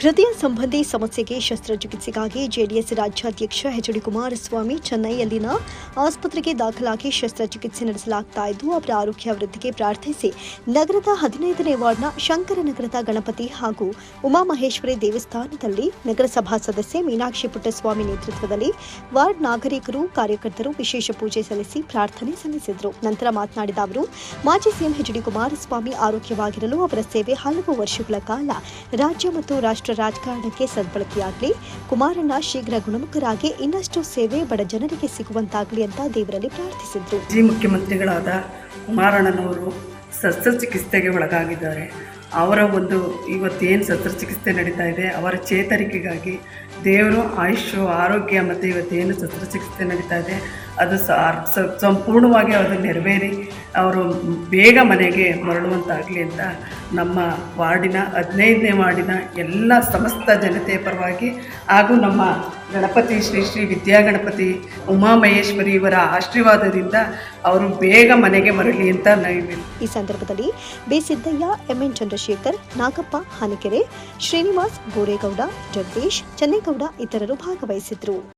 ಹೃದಯ ಸಂಬಂಧಿ ಸಮಸ್ಯೆಗೆ ಶಸ್ತ್ರಚಿಕಿತ್ಸೆಗಾಗಿ ಜೆಡಿಎಸ್ ರಾಜ್ಯಾಧ್ಯಕ್ಷ ಎಚ್ ಡಿ ಕುಮಾರಸ್ವಾಮಿ ಚೆನ್ನೈಯಲ್ಲಿನ ಆಸ್ಪತ್ರೆಗೆ ದಾಖಲಾಗಿ ಶಸ್ತ್ರಚಿಕಿತ್ಸೆ ನಡೆಸಲಾಗ್ತಾ ಇದ್ದು, ಅವರ ಆರೋಗ್ಯ ವೃದ್ಧಿಗೆ ಪ್ರಾರ್ಥಿಸಿ ನಗರದ ಹದಿನೈದನೇ ವಾರ್ಡ್ನ ಶಂಕರನಗರದ ಗಣಪತಿ ಹಾಗೂ ಉಮಾಮಹೇಶ್ವರಿ ದೇವಸ್ಥಾನದಲ್ಲಿ ನಗರಸಭಾ ಸದಸ್ಯೆ ಮೀನಾಕ್ಷಿ ಪುಟ್ಟಸ್ವಾಮಿ ನೇತೃತ್ವದಲ್ಲಿ ವಾರ್ಡ್ ನಾಗರಿಕರು, ಕಾರ್ಯಕರ್ತರು ವಿಶೇಷ ಪೂಜೆ ಸಲ್ಲಿಸಿ ಪ್ರಾರ್ಥನೆ ಸಲ್ಲಿಸಿದರು. ನಂತರ ಮಾತನಾಡಿದ ಅವರು, ಮಾಜಿ ಸಿಎಂ ಎಚ್ ಡಿ ಕುಮಾರಸ್ವಾಮಿ ಆರೋಗ್ಯವಾಗಿರಲು ಅವರ ಸೇವೆ ಹಲವು ವರ್ಷಗಳ ಕಾಲ ರಾಜ್ಯ ಮತ್ತು ರಾಷ್ಟ್ರ ರಾಜಕಾರಣಕ್ಕೆ ಸದ್ಬಳಕೆಯಾಗಲಿ, ಕುಮಾರಣ್ಣ ಶೀಘ್ರ ಗುಣಮುಖರಾಗಿ ಇನ್ನಷ್ಟು ಸೇವೆ ಬಡ ಜನರಿಗೆ ಸಿಗುವಂತಾಗಲಿ ಅಂತ ದೇವರಲ್ಲಿ ಪ್ರಾರ್ಥಿಸಿದ್ರು. ಮಾಜಿ ಮುಖ್ಯಮಂತ್ರಿಗಳಾದ ಕುಮಾರಣ್ಣನವರು ಶಸ್ತ್ರಚಿಕಿತ್ಸೆಗೆ ಒಳಗಾಗಿದ್ದಾರೆ. ಅವರ ಒಂದು ಇವತ್ತೇನು ಶಸ್ತ್ರಚಿಕಿತ್ಸೆ ನಡೀತಾ ಇದೆ, ಅವರ ಚೇತರಿಕೆಗಾಗಿ ದೇವರು ಆಯುಷ್ ಆರೋಗ್ಯ ಮತ್ತು ಇವತ್ತೇನು ಶಸ್ತ್ರಚಿಕಿತ್ಸೆ ನಡೀತಾ ಇದೆ, ಅದು ಸಂಪೂರ್ಣವಾಗಿ ಅದು ನೆರವೇರಿ ಅವರು ಬೇಗ ಮನೆಗೆ ಮರಳುವಂತಾಗಲಿ ಅಂತ ನಮ್ಮ ವಾರ್ಡಿನ ಹದಿನೈದನೇ ವಾರ್ಡಿನ ಎಲ್ಲ ಸಮಸ್ತ ಜನತೆಯ ಪರವಾಗಿ ಹಾಗೂ ನಮ್ಮ ಗಣಪತಿ ಶ್ರೀ ಶ್ರೀ ವಿದ್ಯಾಗಣಪತಿ ಉಮಾಮಹೇಶ್ವರಿ ಇವರ ಆಶೀರ್ವಾದದಿಂದ ಅವರು ಬೇಗ ಮನೆಗೆ ಮರಳಿ ಅಂತ ನಾವು ಈ ಸಂದರ್ಭದಲ್ಲಿ ಬಿ ಸಿದ್ದಯ್ಯ, ಎಂಎನ್ ಚಂದ್ರಶೇಖರ್, ನಾಗಪ್ಪ ಹಾನಿಕೆರೆ, ಶ್ರೀನಿವಾಸ್ ಗೋರೇಗೌಡ, ಜಗದೀಶ್ ಚೆನ್ನೇಗೌಡ ಇತರರು ಭಾಗವಹಿಸಿದ್ರು.